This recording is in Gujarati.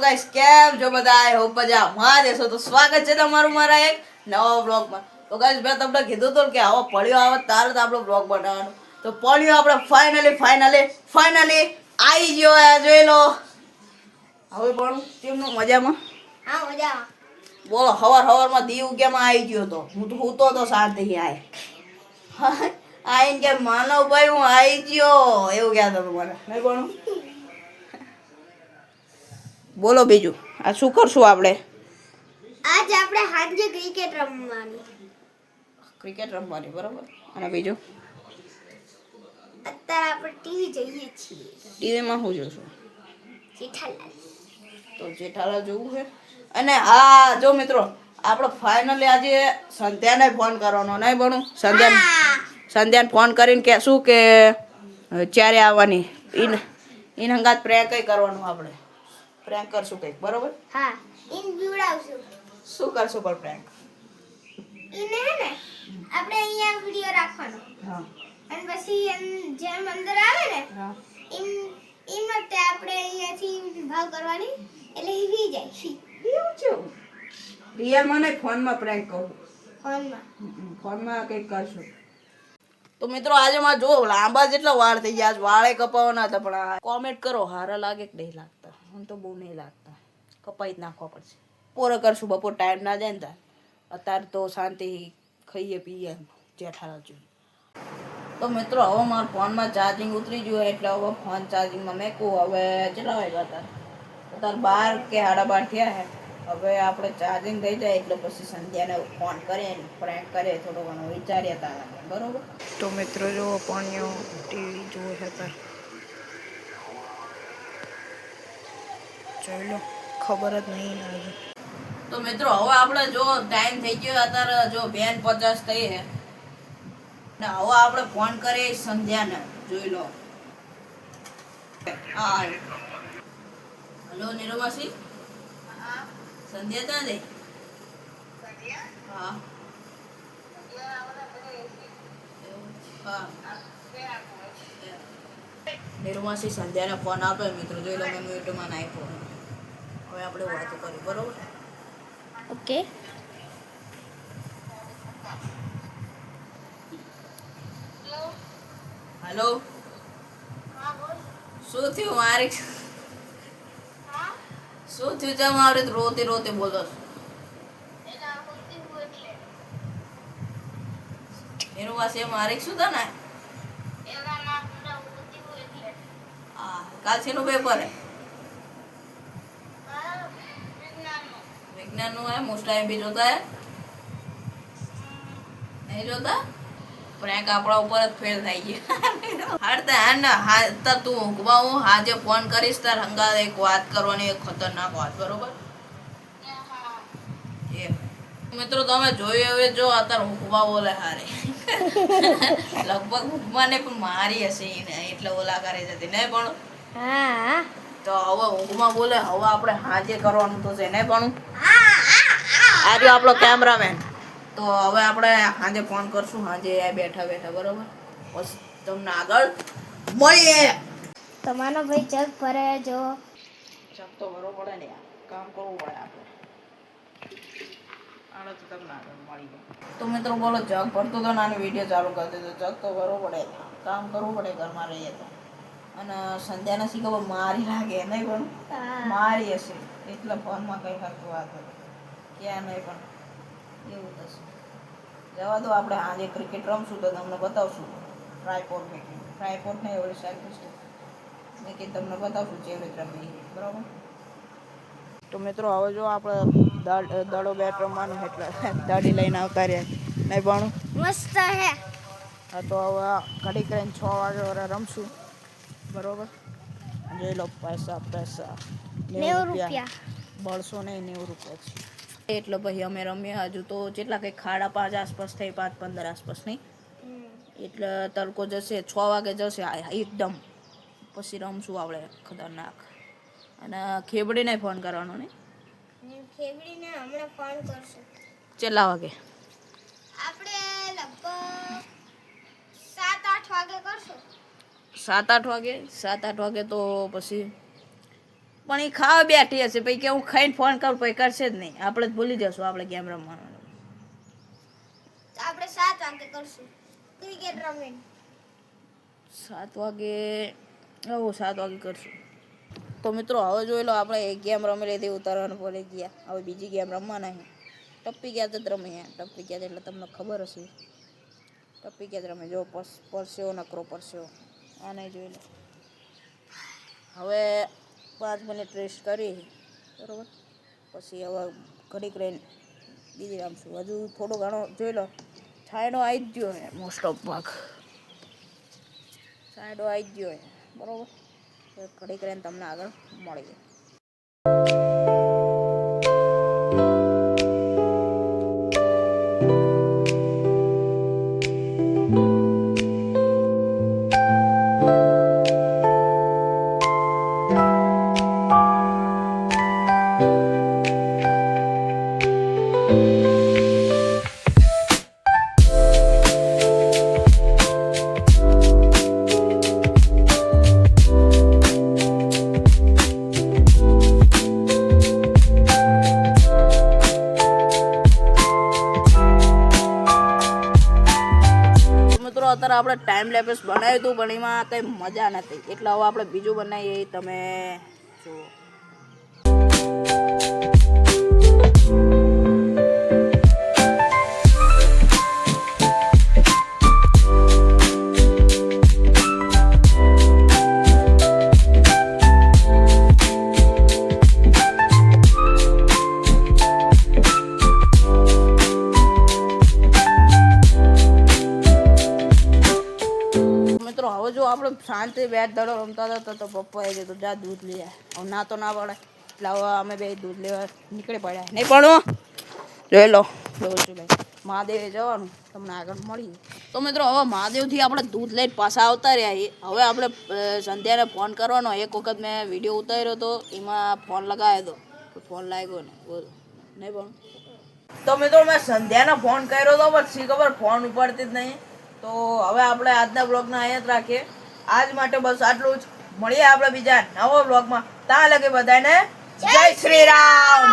ગાઈસ કેમ છો બધા? આઈ હોપ મજા માં દેશો તો સ્વાગત છે તમારું મારા એક નવા બ્લોગમાં તો ગાઈસ મેં તમને કીધું હતું કે આવો પડ્યો આવે તારે તો આપણો બ્લોગ બનાવવાનો. તો પડ્યો આપણે ફાઇનલી ફાઇનલી ફાઇનલી આવી ગયો જોઈ લો. હવે પણ કેમનું મજામાં? હા મજા બોલો હવાર હવારમાં દીવ કેમાં આવી ગયો તો? હું તો હું તો શાંતિથી આય આઈને કે માનવભાઈ હું આવી ગયો? એવું કહેતો હતો મને. નહીં પણ? બોલો બીજું. આ શું કરશું આપણે? આજ આપણે સાંજે ક્રિકેટ રમવાની. ક્રિકેટ રમવાની બરાબર. અને બીજું? અત્યારે આપણે ટીવી જોઈએ છીએ. ટીવીમાં શું જોશું? જેઠાલાલ. તો જેઠાલાલ જોવું છે. અને આ જો મિત્રો આપણે ફાઇનલી આજે સંધ્યાને ફોન કરવાનો. નહીં ભણું? સંધ્યા સંધ્યાને ફોન કરીને કહેશું કે ક્યારે આવવાની? ઇન ઈન હંગાત પ્રેન્ક કઈ કરવાનું આપણે? પ્રેન્ક કરશું કંઈક બરોબર? હા ઇન જોડાવશું શું કરશું પણ પ્રેન્ક ઇને હે ને આપણે અહીંયા વિડિયો રાખવાનો. હા. અને પછી જેમ અંદર આવે ને હા. ઇન વખતે આપણે અહીંયાથી ભાવ કરવાની એટલે હીવી જાય એવું છે? રિયલમાં મને ફોનમાં પ્રેન્ક કહું. ફોનમાં. ફોનમાં કંઈક કરશું. તો મિત્રો આજે માં જો લાંબા જેટલા વાળ થઈ ગયા આજ વાળે કપાવવાના હતા પણ કોમેન્ટ કરો હારા લાગે કે નહીં લાગતા મને તો બહુ નહીં લાગતા. કપાઈ જ નાખવા પડશે. બપોરે કરશું, બપોર ટાઈમ ના જાય ને તાર. અત્યારે તો શાંતિ ખાઈએ, પીએ, જેઠાલાલ જોઈએ તો મિત્રો, હવે મારા ફોનમાં ચાર્જિંગ ઉતરી ગયું એટલે હવે ફોન ચાર્જિંગમાં મેકું. હવે કેટલા વાગ્યા અત્યારે બાર કે સાડા બાર થયા હે. હવે આપણે ચાર્જિંગ થઈ જાય એટલે પછી સંધ્યાને ફોન કરીએ પ્રેન્ક કરીએ, થોડો ઘણો વિચારીએ તારા બરોબર? તો મિત્રો જો પણ ટીવી જુએ છે જોઈ લો. ખબર જ નહીં લાગે તો મિત્રો હવે આપણે જો ટાઈમ થઈ ગયો અત્યારે જો બેન પચાસ થઈ હે ને હવે આપણે ફોન કરીએ સંધ્યાને. જોઈ લો. હા. હલો નિરોમાસી સંધ્યા ત્યાં જઈ હા. હા. નિરુમાસી સંધ્યાને ફોન આપ્યો મિત્રો. જોઈ લો મેં મ્યુટમાં નાખ્યો. હવે આપણે વાતો કરી બરોબર? ઓકે. હલો? શું થયું મારી? શું થયું છે? મારે રોતે રોતે બોલો છો. નિરુમાસી મારે શું થાય ને? હા કાલ શેનું પેપર હે? ખતરનાક વાત, બરોબર? મિત્રો, તમે જોયું હવે જો, અત્યારે ઊંઘવા બોલે હારે. લગભગ ઊંઘવા ને પણ મારી હશે એટલે ઓલા કરે જતી નહીં પણ? તો હવે ઊંઘમાં બોલે હવે આપણે હાજે કરવાનું તો છે ને પણ? આજે આપણો કેમેરામેન તો હવે આપણે હાજે ફોન કરશું હાજે આ બેઠા બેઠા બરોબર? પછી તમને આગળ મળીએ. તમારો ભાઈ જગ ભરે જો. ચક તો ભરવો પડે ને કામ કરવું પડે આપણે. આને તો તમને આગળ મળી ગયો. તો મિત્રો બોલો જગ ભરતો તો નાનો વીડિયો ચાલુ કરી દીધો. જગ તો ભરવો પડે. કામ કરવું પડે ઘરમાં રહીએ તો. અને સંધ્યા નથી ખબર મારી લાગે નહીં પણ? મારી હશે. એટલે ફોનમાં કઈ ખર્ચું વાત હતી ક્યાં નહીં પણ? એવું થશે. જવા દો આપણે આજે ક્રિકેટ રમશું તો તમને બતાવશું. ટ્રાયપોર્ટ મેકિંગ ટ્રાયપોર્ટ નહીં એવડી સારી મેકિંગ તમને બતાવશું કેવી રીતે રમવી બરાબર? તો મિત્રો હવે જો આપણે દાડો બેટ રમવાનું એટલે દાડી લઈને આવતા રહ્યા નહીં ભણું મસ્ત હે હા તો હવે ઘડી કરીને છ વાગે રમશું. બરોબર? જોઈ લો પૈસા પૈસા. નેવું રૂપિયા. બળસો નહીં નેવું રૂપિયા છે. એટલે ભાઈ અમે રમ્યા હજુ તો જેટલા કંઈક ખાડા પાંચ આસપાસ થઈ પાંચ પંદર આસપાસ નહીં. એટલે તડકો જશે છ વાગે જશે એકદમ. પછી રમશું આપણે ખતરનાક. અને ખેબડીને ફોન કરવાનો ને ખેબડીને હમણાં ફોન કરશું. કેટલા વાગે? આપણે લગભગ સાત આઠ વાગે કરશું. સાત આઠ વાગે? સાત આઠ વાગે તો પછી પણ એ ખાવા બેઠી હશે. પછી કે હું ખાઈને ફોન કરું પછી કરશે જ નહીં. આપણે જ ભૂલી જશું આપણે ગેમ રમવાનું. આપણે સાત વાગે કરશું. ક્રિકેટ રમીને સાત વાગે આવો સાત વાગે કરશું. તો મિત્રો હવે જોઈ લો આપણે એક ગેમ રમી લીધી ઉતારવાનું ભૂલી ગયા. હવે બીજી ગેમ રમવાના ટપી ટપ્પી તો જ રમીએ ટપ્પી ગયા એટલે તમને ખબર હશે. ટપ્પી ગયા જ રમે? જો પર્સ પરસ્યો નકરો પરસ્યો. આ નહીં જોઈ લો. હવે પાંચ મિનિટ રેસ્ટ કરી. બરોબર? પછી હવે ઘડીક રહીને બીજી રમશું હજુ થોડો ઘણો જોઈ લો. છાંયડો આવી જ ગયો મોસ્ટ ઓફ ભાગ. સાઈડો આવી જ ગયો બરોબર? તો ઘડીક રહીને તમને આગળ મળી તો મિત્રો, અત્યારે આપણે ટાઈમ લેપેસ બનાવ્યું હતું, પણ એમાં કંઈ મજા નથી. એટલે હવે આપણે બીજું બનાવીએ. તમે જુઓ. હવે જો આપણે શાંતિ બે દડો રમતા હતા તો પપ્પાએ કીધું, જા દૂધ લઈ આવે ના તો ના પડે. એટલે હવે અમે બે દૂધ લેવા નીકળી પડ્યા. નહીં પણ જોઈ લો ભાઈ મહાદેવે જવાનું. તમને આગળ મળી તો મિત્રો, હવે મહાદેવથી આપણે દૂધ લઈને પાછા આવતા રહ્યા હવે આપણે સંધ્યાને ફોન કરવાનો. એક વખત મેં વીડિયો ઉતાર્યો હતો એમાં ફોન લગાવ્યો હતો ફોન લાગ્યો ને બોલો. નહીં પણ. તો મિત્રો, મેં સંધ્યાનો ફોન કર્યો હતો પણ શી ખબર ફોન ઉપાડતી જ નહીં. તો હવે આપણે આજના બ્લોગને અહીંયા જ રાખીએ. આજ માટે બસ આટલું જ. મળીએ આપણે બીજા નવો બ્લોગમાં ત્યાં લગે બધાને જય શ્રી રામ.